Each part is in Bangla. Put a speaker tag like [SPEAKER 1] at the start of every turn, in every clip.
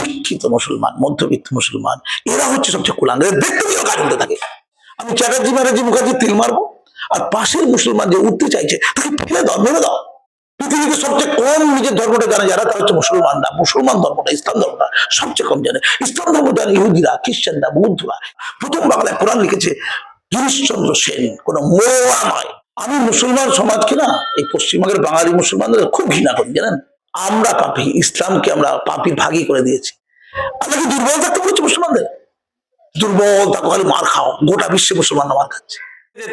[SPEAKER 1] শিক্ষিত মুসলমান, মধ্যবিত্ত মুসলমান, এরা হচ্ছে সবচেয়ে কুলাঙ্গ। দেখতে গাড়ি উঠতে থাকে। আমি চ্যাটার্জি ম্যাটার্জি মুখার্জি তিল মারবো, আর পাশের মুসলমান যে উঠতে চাইছে, তাকে ফেলে দাও, মেরে দাও। পৃথিবীতে সবচেয়ে কম নিজের ধর্মটা জানে যারা, তারা হচ্ছে মুসলমানরা মুসলমান ধর্মটা, ইসলাম ধর্মটা সবচেয়ে কম জানে। ইসলাম ধর্ম জানে ইহুদিরা, খ্রিস্টানরা, বৌদ্ধরা। প্রথম বাংলায় কোরআন লিখেছে গিরিশচন্দ্র সেন, কোন মোয়া নয়। আমি মুসলমান সমাজকে না? এই পশ্চিমবঙ্গের বাঙালি মুসলমানদের খুব ঘৃণা করি, জানেন? আমরা পাপি, ইসলামকে আমরা পাপির ভাগই করে দিয়েছি। আমরা কি দুর্বল থাকতে বলেছি মুসলমানদের? দুর্বল থাকো মার খাও, গোটা বিশ্বে মুসলমান মার খাচ্ছে।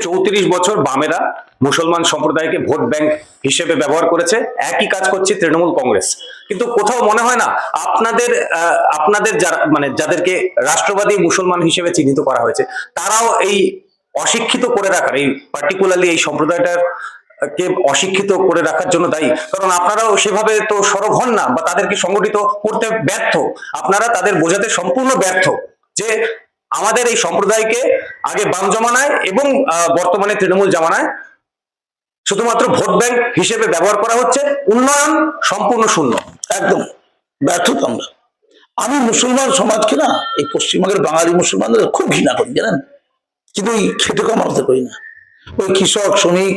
[SPEAKER 2] চৌত্রিশ বছর বামেরা মুসলমান সম্প্রদায়কে ভোট ব্যাংক হিসেবে ব্যবহার করেছে, একই কাজ করছে তৃণমূল কংগ্রেস। কিন্তু কোথাও মনে হয় না, আপনাদের আপনাদের যারা মানে যাদেরকে রাষ্ট্রবাদী মুসলমান হিসেবে চিহ্নিত করা হয়েছে, তারাও এই অশিক্ষিত করে রাখার, এই পার্টিকুলারলি এই সম্প্রদায়টার কে অশিক্ষিত করে রাখার জন্য দায়ী। কারণ আপনারাও সেভাবে তো সরব হন না বা তাদেরকে সংগঠিত করতে ব্যর্থ। আপনারা তাদের বোঝাতে সম্পূর্ণ ব্যর্থ যে আমাদের এই সম্প্রদায়কে আগে বাম জমানায় এবং বর্তমানে তৃণমূল জামানায় শুধুমাত্র ভোট ব্যাংক হিসেবে ব্যবহার করা হচ্ছে। উন্নয়ন সম্পূর্ণ শূন্য।
[SPEAKER 1] একদম। ব্যর্থ আমরা। আমি মুসলমান সমাজকে না, এই পশ্চিমবঙ্গের বাঙালি মুসলমানদের খুব ঘৃণা করি, জানেন? কিন্তু এই খেটে কম আমাদের করি না। ওই কৃষক, শ্রমিক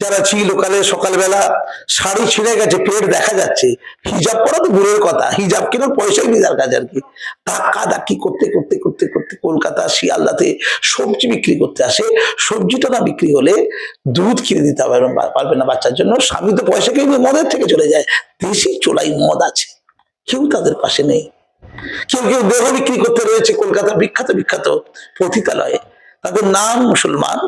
[SPEAKER 1] যারা ছিল কালে সকালবেলা শাড়ি ছিঁড়ে গেছে, পেট দেখা যাচ্ছে। হিজাব পরা তো দূরের কথা, হিজাব কেনার পয়সাই নেই তার কাছে আর কি। ধাক্কা ধাক্কি করতে করতে করতে করতে কলকাতা, শিয়ালদাতে সবজি বিক্রি করতে আসে। সবজিটা না বিক্রি হলে দুধ কিনে দিতে হবে পারবে না বাচ্চার জন্য। স্বামী তো পয়সা কিনে মদের থেকে চলে যায়। দেশি চোলাই মদ আছে। কেউ তাদের পাশে নেই। কেউ কেউ দেহ বিক্রি করতে রয়েছে কলকাতার বিখ্যাত বিখ্যাত পতিতালয়ে। তাদের নাম মুসলমান,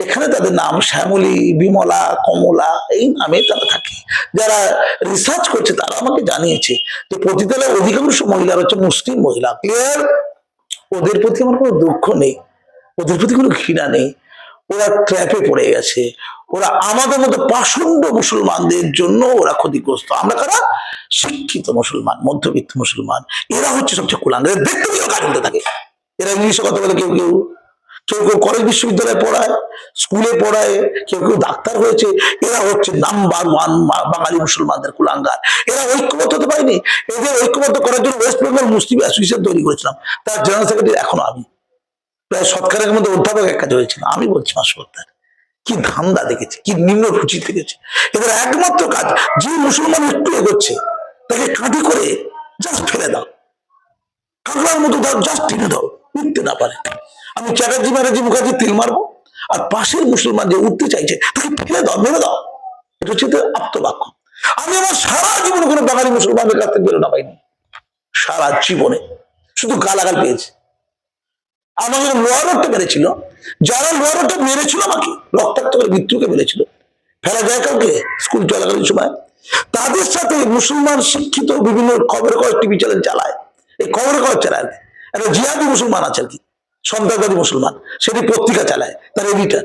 [SPEAKER 1] এখানে তাদের নাম শ্যামলী, বিমলা, কমলা, এই নামে তারা থাকে। যারা রিসার্চ করছে তারা আমাকে জানিয়েছে যে পতিতালয়ের অধিকাংশ মহিলারা হচ্ছে মুসলিম মহিলা। ক্লিয়ার ওদের প্রতি আমার কোনো দুঃখ নেই। ওদের প্রতি কোনো ঘৃণা নেই। ওরা ট্র্যাপে পড়ে গেছে। ওরা আমাদের মতো পাষণ্ড মুসলমানদের জন্য ওরা ক্ষতিগ্রস্ত। আমরা কারা? শিক্ষিত মুসলমান, মধ্যবিত্ত মুসলমান। এরা হচ্ছে সবচেয়ে এরা দেখতে গাড়ি থাকে। এরা ইংলিশে কথা বলে কেউ কেউ কেউ কেউ কলেজ বিশ্ববিদ্যালয়ে পড়ায়, স্কুলে পড়ায়, কেউ কেউ ডাক্তার হয়েছে, এরা হচ্ছে নাম্বার ওয়ান বাঙালি মুসলমানদের কুলাঙ্গার। এরা ঐক্যবদ্ধ হতে পারেনি। এদের ঐক্যবদ্ধ করার জন্য ওয়েস্ট বেঙ্গল মুসলিম অ্যাসোসিয়েশন তৈরি করেছিলাম। তার জেনারেল সেক্রেটারি এখনও আমি। প্রায় সৎকারের মধ্যে অধ্যাপক এক কাজ হয়েছিল। আমি বলছি মাসবদ্দার কি ধান্দা দেখেছি, কি নিম্ন রুচি দেখেছি। এদের একমাত্র কাজ, যে মুসলমান একটু এগোচ্ছে, তাকে কাঁটি করে জাস্ট ফেলে দাও। কাঁকড়ার মতো দাও জাস্ট টেনে দাও উঠতে না পারে। আমি চ্যাটার্জি ম্যাটার্জি মুখার্জি তিল মারবো আর পাশের মুসলমান যে উঠতে চাইছে, তাকে ফেলে দাও, মেরে দাও। এটা হচ্ছে আপ্তবাক্য আমি আমার সারা জীবনে কোনো বাঙালি মুসলমানদের কাছ থেকে বেরোনা পাইনি। সারা জীবনে। শুধু গালাগাল পেয়েছি। আমাকে লোয়ারটা মেরেছিল। যারা লোয়ারটা মেরেছিল আমাকে, রক্তাক্ত করে মৃত্যুকে মেরেছিল। ফেলা যায় কাউকে স্কুল চলাকালীন সময়। তাদের সাথে মুসলমান শিক্ষিত বিভিন্ন খবর কাগজ টিভি চ্যানেল চালায়। এই খবর কাগজ চালায়। একটা জিহাদি মুসলমান আছে আর কি, সন্ত্রাসবাদী মুসলমান। সেটি পত্রিকা চালায়, তার এডিটার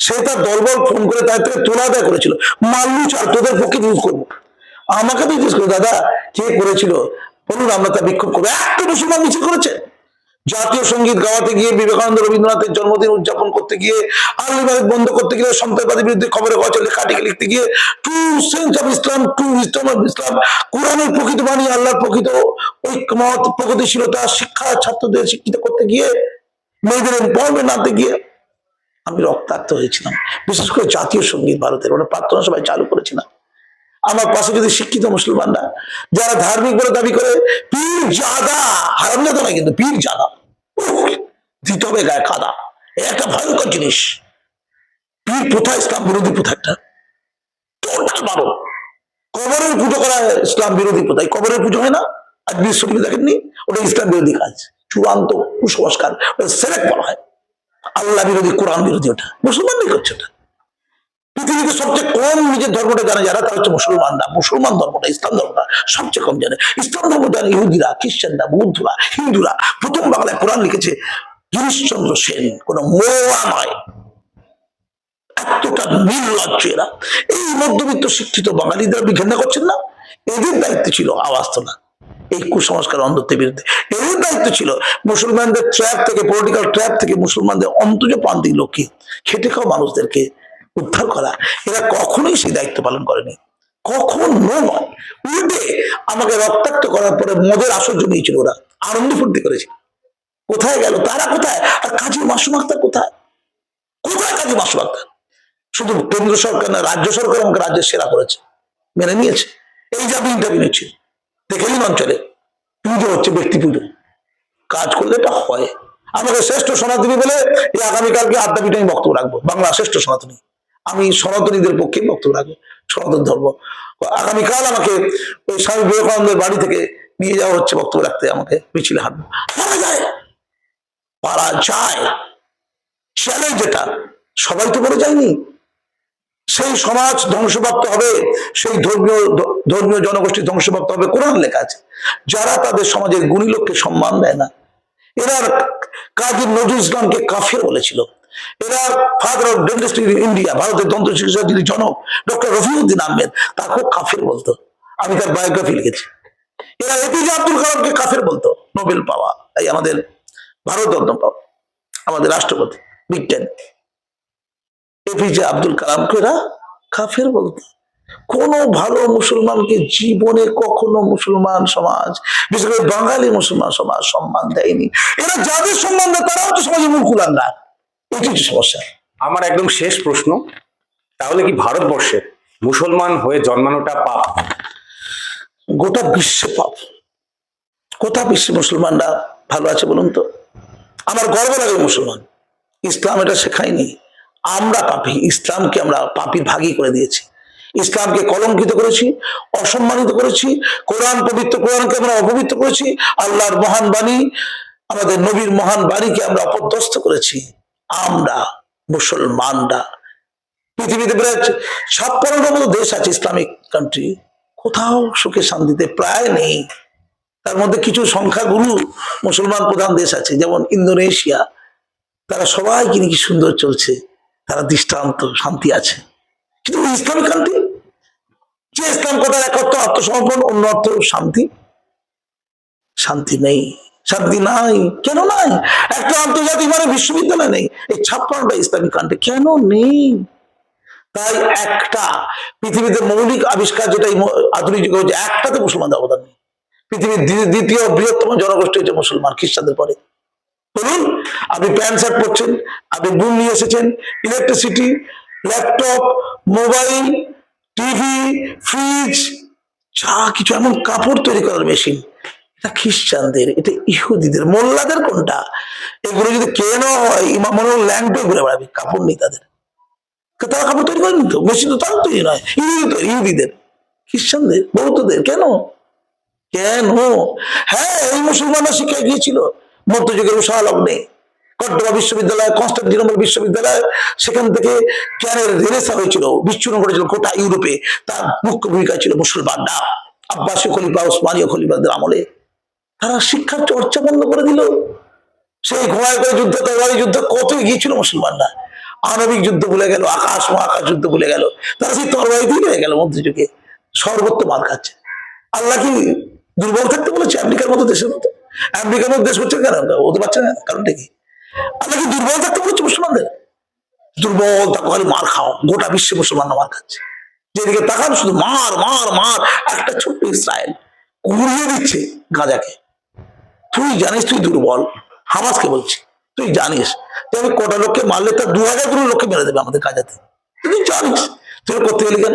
[SPEAKER 1] সে তার দলবল ফোন করে তার থেকে তোলা আদায় করেছিল। মাল্লু চাল তোদের পক্ষে ইউজ করব। আমাকে তো জিজ্ঞেস করো, দাদা, কে করেছিল? বলুন, আমরা তা বিক্ষোভ করব। একটা মুসলমান মিছিল করেছে। জাতীয় সংগীত গাওয়াতে গিয়ে বিবেকানন্দ রবীন্দ্রনাথের জন্মদিন উদযাপন করতে গিয়ে আলিবাগ বন্ধ করতে গিয়ে সন্ত্রাসবাদী বিরুদ্ধে খবরে কাগজে লেখাটিকে লিখতে গিয়ে, to sense of Islam, to Islam of Islam, কোরআনের প্রকৃত বাণী, আল্লাহর প্রকৃত ঐক্যমত, প্রগতিশীলতা, শিক্ষা, ছাত্রদের শিক্ষিত করতে গিয়ে, মেয়েদের এম্পাওয়ারমেন্ট আনতে গিয়ে আমি রক্তাক্ত হয়েছিলাম। বিশেষ করে জাতীয় সংগীত ভারতের, ওটা প্রার্থনা সবাই চালু করেছিলাম। আমার পাশে যদি শিক্ষিত মুসলমানরা, যারা ধার্মিক বলে দাবি করে, পীর জাদা হারাম জাদা নয় কিন্তু পীর জাদা। দিতে হবে গায়ে কাদা। একটা ভয়ঙ্কর জিনিস। পীর প্রথা ইসলাম বিরোধী প্রথা একটা টোটাল বারো কবরের পুজো করা ইসলাম বিরোধী প্রথা কবরের পুজো হয় না? আর বিশ্ব দেখেননি? ওটা ইসলাম বিরোধী কাজ। চূড়ান্ত কুসংস্কার। ওটা সেরেক বলা হয়। আল্লাহ বিরোধী, কোরআন বিরোধী ওটা। মুসলমানই করছে ওটা। পৃথিবীতে সবচেয়ে কম নিজের ধর্মটা জানে যারা তারা হচ্ছে মুসলমানরা মুসলমান ধর্মটা, ইসলাম ধর্মটা সবচেয়ে কম জানে। ইসলাম ধর্ম জানে ইহুদিরা, খ্রিস্টানরা, বৌদ্ধরা, হিন্দুরা। প্রথম বাংলায় কোরআন লিখেছে গিরিশচন্দ্র সেন, কোন মোয়া নয়। এতটা নির্লজ্জ এরা। এই মধ্যবিত্ত শিক্ষিত বাঙালিদের ঘৃণা করছেন না? এদের দায়িত্ব ছিল, আওয়াজ তোলা। এই কুসংস্কার অন্ধত্বের বিরুদ্ধে। এদের দায়িত্ব ছিল, মুসলমানদের ট্র্যাপ থেকে পলিটিক্যাল ট্র্যাপ থেকে মুসলমানদের অন্তজ প্রান্তিক লক্ষ্মী খেটে খাওয়া মানুষদেরকে উদ্ধার করা। এরা কখনোই সেই দায়িত্ব পালন করেনি। কখনো নয়। উল্টে আমাকে রক্তাক্ত করার পরে মদের আসর জমিয়েছিল ওরা। আনন্দ ফুর্তি করেছে। কোথায় গেল? তারা কোথায়? আর কাজী মাসুম আক্তার কোথায়? কোথায় কাজী মাসুম আক্তার? শুধু কেন্দ্র সরকার না, রাজ্য সরকার আমাকে রাজ্যের সেরা করেছে। মেনে নিয়েছে। এই যে আপনি ইন্টারভিউ নিচ্ছি দেখেলেন অঞ্চলে। পুজো হচ্ছে ব্যক্তি পুজো। কাজ করলে এটা হয়। আমাকে শ্রেষ্ঠ সনাতনী বলে এই আগামীকালকে আড্ডা পিঠে আমি বক্তব্য রাখব। বাংলা শ্রেষ্ঠ সনাতনী। আমি সনাতনীদের পক্ষে বক্তব্য রাখব, সনাতন ধর্ম। আগামীকাল আমাকে ওই স্বামী বিবেকানন্দের বাড়ি থেকে নিয়ে যাওয়া হচ্ছে বক্তব্য রাখতে, আমাকে মিছিলে হাঁটবো পারা যায় পারা যায়। চ্যালেঞ্জ যেটা সবাই তো বলে যায়নি। সেই সমাজ ধ্বংসপ্রাপ্ত হবে, সেই ধর্মীয় ধর্মীয় জনগোষ্ঠী ধ্বংসপ্রাপ্ত হবে, কোরআন লেখা আছে। যারা তাদের সমাজের গুণী লোককে সম্মান দেয় না, এরা কাজী নজরুল ইসলামকে কাফের বলেছিল। এরা ফাদার অফ ডেন্টিস্ট ইন্ডিয়া ভারতের দন্ত চিকিৎসা জনক ডক্টর রফিউদ্দিন আহমেদ কাফের বলতো। আমি তার বায়োগ্রাফি লিখেছি। এরা এপিজে আব্দুল কালামকে কাফের বলতো নোবেল পাওয়া, এই আমাদের পাওয়া, আমাদের রাষ্ট্রপতি বিজ্ঞানী এপিজে আব্দুল কালামকে এরা কাফের বলতো। কোন ভালো মুসলমানকে জীবনে কখনো মুসলমান সমাজ, বিশেষ করে বাঙালি মুসলমান সমাজ সম্মান দেয়নি। এরা যাদের সম্মান দেয় তারা হচ্ছে সমাজের মূল কুলাঙ্গা হচ্ছে সমস্যা।
[SPEAKER 2] আমার একদম শেষ প্রশ্ন তাহলে কি ভারতবর্ষে মুসলমান হয়ে জন্মানোটা পাপ?
[SPEAKER 1] গোটা বিশ্বে পাপ। কোথা বিশ্বে মুসলমানরা ভালো আছে বলুন তো? আমার গর্ব লাগে মুসলমান। ইসলাম এটা শেখায়নি। আমরা পাপি। ইসলামকে আমরা পাপির ভাগী করে দিয়েছি। ইসলামকে কলঙ্কিত করেছি অসম্মানিত করেছি কোরআন পবিত্র কোরআনকে আমরা অপবিত্র করেছি আল্লাহর মহান বাণী আমাদের নবীর মহান বাণীকে আমরা অপদস্থ করেছি। আমরা মুসলমানরা। পৃথিবীতে প্রায় ছাপ্পান্নটার মতো দেশ আছে, ইসলামিক কান্ট্রি কোথাও সুখে শান্তিতে প্রায় নেই। তার মধ্যে কিছু সংখ্যাগুরু মুসলমান প্রধান দেশ আছে, যেমন ইন্দোনেশিয়া। তারা সবাই কি সুন্দর চলছে। তারা দৃষ্টান্ত, শান্তি আছে। কিন্তু ইসলামিক কান্ট্রি যে ইসলাম কথার এক অর্থ আত্মসমর্পণ অন্য অর্থ শান্তি। শান্তি নেই। শান্তি নাই। কেন নাই? একটা আন্তর্জাতিক মানে বিশ্ববিদ্যালয় নেই। এই ছাপ্পান্নটা ইসলামিক কান্ট্রি কেন নেই? তাই একটা, পৃথিবীতে মৌলিক আবিষ্কার যেটা আধুনিক যুগে হচ্ছে একটাতে মুসলমানদের অবদান নেই। পৃথিবীর দ্বিতীয় বৃহত্তম জনগোষ্ঠী হচ্ছে মুসলমান, খ্রিস্টানদের পরে। বলুন, আপনি প্যান্ট শার্ট পরছেন, আপনি বুম নিয়ে এসেছেন electricity laptop mobile TV fridge যা কিছু, এমন কাপড় তৈরি করার মেশিন এটা খ্রিস্টানদের, এটা ইহুদিদের, মোল্লাদের কোনটা? এগুলো যদি কেন হয় ইমাম ল্যান্ডে ঘুরে বেড়াবে, কাপড় নেই তাদের। তারা কাপড় তৈরি করেনি তো? মেশিন তো তার তৈরি নয়, ইহুদি ইহুদিদের। খ্রিস্টানদের, বৌদ্ধদের, কেন? কেন? হ্যাঁ এই মুসলমানরা শিক্ষায় গিয়েছিল, মধ্যযুগের উষা লগ্নে কট্টবা বিশ্ববিদ্যালয়, কনস্টান্টিনোপল বিশ্ববিদ্যালয়, সেখান থেকে ক্যানের রেনেসা হয়েছিল বিচ্ছুরণ করেছিল গোটা ইউরোপে। তার মুখ্য ভূমিকা ছিল মুসলমানরা। আব্বাসী খলিফা, ওসমানীয় খলিফাদের আমলে। তারা শিক্ষার চর্চা বন্ধ করে দিল। সেই ঘোড়ায় করে যুদ্ধ, তরবারি যুদ্ধ কত গিয়েছিল মুসলমানরা। আণবিক যুদ্ধ ভুলে গেল, আকাশ মহাকাশ যুদ্ধ ভুলে গেল। তারা সেই তরবারি দিয়ে হয়ে গেল মধ্যযুগে। সর্বত্র মার খাচ্ছে আল্লাহ কি দুর্বল থাকতে বলেছে আমেরিকার মতো দেশের মতো? আমেরিকার মতো দেশ হচ্ছে কেন? হতে পারছে না, কারণটা কি? আল্লাহ কি দুর্বল থাকতে বলেছে মুসলমানদের? দুর্বল খালি মার খাও। গোটা বিশ্বে মুসলমানরা মার খাচ্ছে। যেদিকে তাকান শুধু মার মার মার। একটা ছোট্ট ইসরায়েল। উড়িয়ে দিচ্ছে গাজাকে। তুই জানিস তুই দুর্বল। হামাসকে বলছি, তুই জানিস যে আমি কটা লোককে মারলে তার দু হাজার কোনো লোককে মেরে দেবে আমাদের কাজাতে। তুই জানিস তুই করতে গেলি কেন?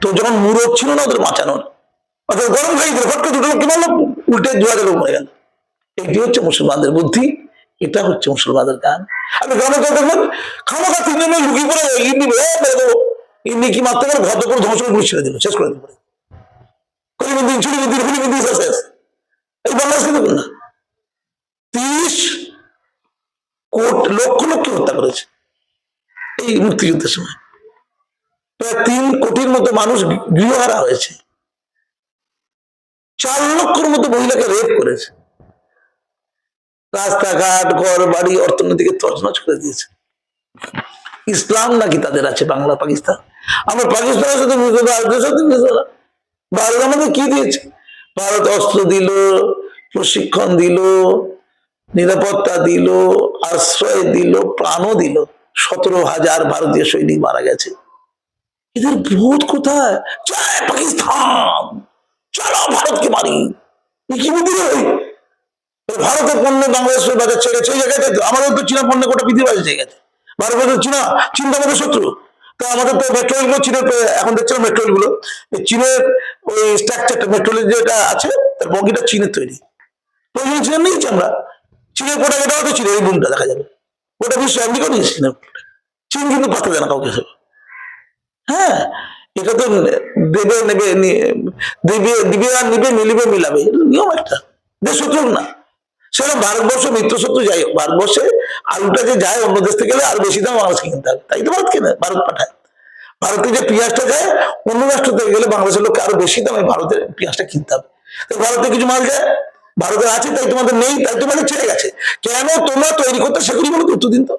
[SPEAKER 1] তোর যখন মুরত ছিল না, ওদের বাঁচানোর অর্থাৎ গরম খাই দুটো লোককে মারলো, উল্টে দু হাজার লোক মরে গেল। এটি হচ্ছে মুসলমানদের বুদ্ধি, এটা হচ্ছে মুসলমানদের গান আপনি গ্রামে কেউ দেখবেন খামাখা তিনজন লুকিয়ে পড়ে ইন্দি মেরে ইন্দি কি মারতে পারে? করে ধ্বংস করে ছেড়ে দিল, শেষ করে দিল। কলিমুদ্দিন, ছুরিমুদ্দিন খুলিমুদ্দিন শেষ শেষ। দেখুন না তিরিশ কোট, লক্ষ হত্যা করেছে এই মুক্তিযুদ্ধের সময়। প্রায় তিন কোটির মতো মানুষ গৃহহারা হয়েছে। চার লক্ষর মতো মহিলাকে রেপ করেছে। রাস্তাঘাট ঘর বাড়ি অর্থনীতিকে তছনছ করে দিয়েছে। ইসলাম নাকি তাদের আছে বাংলা, পাকিস্তান? আমরা পাকিস্তানের সাথে। ভারত আমাদের কি দিয়েছে? ভারত অস্ত্র দিল, প্রশিক্ষণ দিল, নিরাপত্তা দিল, আশ্রয় দিল, প্রাণও দিল। সতেরো হাজার ভারতীয় সৈনিক মারা গেছে। এদের বোধ কোথায়? জয় পাকিস্তান! চলো ভারতকে মারি। কি বুদ্ধি ভারতের পণ্য বাংলাদেশের বাজার ছেড়ে সেই জায়গাতে আমাদের তো চীনা পণ্য গোটা পৃথিবী বাজার জায়গাতে। ভারতের চীনা, চীন তো আমাদের শত্রু। তো আমাদের তো মেট্রোলগুলো চীনের এখন দেখছিলাম মেট্রোলগুলো। চীনের ওই স্ট্রাকচারটা মেট্রোলের যেটা আছে, তার বগিটা চীনের তৈরি। প্রয়োজন চীনের নিয়েছি আমরা। চীনের প্রোডাক্ট এটাও তো চীনের এই বুমটা দেখা যাবে। গোটা বিশ্ব আমেরিকা নিয়েছি চীনের চীন কিন্তু পাত্তা দেয় না কাউকে। হ্যাঁ এটা তো দেবে, নেবে দেবে, দিবে আর নিবে মিলিবে মিলাবে। নিয়ম একটা। দেশ না। সেটা ভারতবর্ষ মিত্র শত্রু যাই হোক ভারতবর্ষে আলুটা যে যায় অন্য দেশ থেকে আরও বেশি দাম বাংলাদেশকে কিনতে হবে তাই তো ভারত কেনে ভারত পাঠায়। ভারতে যে পেঁয়াজটা যায় অন্য রাষ্ট্র থেকে গেলে বাংলাদেশের লোককে আরও বেশি দামে ভারতের পেঁয়াজটা কিনতে হবে। ভারতে কিছু মাল যায় ভারতে আছে তাই তোমাদের নেই তাই তোমাদের ছেড়ে গেছে। কেন তোমরা তৈরি করতে সেগুলি বলে উত্তর দিন তো?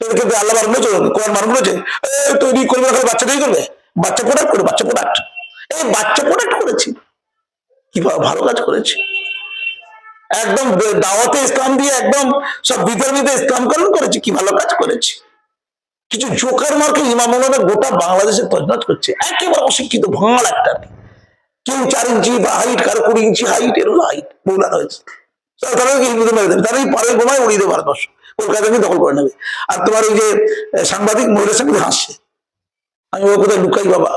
[SPEAKER 1] তোদেরকে তো আল্লাহ বার বলেছে কোরআন মান বলেছে এ, তৈরি করবে না খালি বাচ্চা তৈরি করবে? বাচ্চা প্রোডাক্ট করে বাচ্চা প্রোডাক্ট এই বাচ্চা প্রোডাক্ট করেছি। কি ভালো কাজ করেছি। একদম দাওয়াতে ইসলাম দিয়ে একদম সব বিতর্মিত ইসলামকরণ করেছি, কি ভালো কাজ করেছি। কিছু জোকার মার্কে ইমাম গোটা বাংলাদেশে তজনাজ করছে। একেবারে অশিক্ষিত, ভাঙাল একটা কেউ চার ইঞ্চি বা হাইট কারও কুড়ি ইঞ্চি হাইট এর হাইট বৌলা রয়েছে তারা- তারা কি হিন্দুদের মেরে দেবে তারাই পারে গোমায় উড়িয়ে দেবে ভারতবর্ষ। দখল করে নেবে। আর তোমার যে সাংবাদিক আমি কোথায় লুকাই বাবা?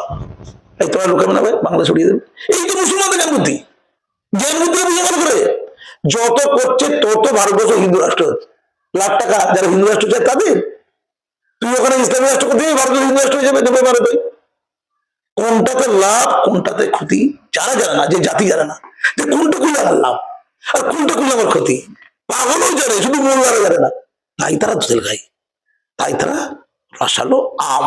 [SPEAKER 1] এই লুকাবে না বাংলাদেশ উড়িয়ে দেবে। এই তো মুসলমানদের জ্ঞান বুদ্ধি জ্ঞান বুদ্ধি করে। যত করছে তত ভারতবর্ষ হিন্দু রাষ্ট্র। হচ্ছে। লাখ টাকা যারা হিন্দু রাষ্ট্র চায় তাদের। তুই ওখানে ইসলামী রাষ্ট্র করতে ভারত হিন্দু রাষ্ট্র যাবে দেবে ভারতে। কোনটাতে লাভ, কোনটাতে ক্ষতি, যারা জানে না, যে জাতি জানে না, যে কোনটা করলে আমার লাভ, আর কোনটা করলে আমার ক্ষতি। পাগলও জানে, শুধু মোল্লারা জানে না। তাই তারা দুধেল খায়। তাই তারা রসালো আম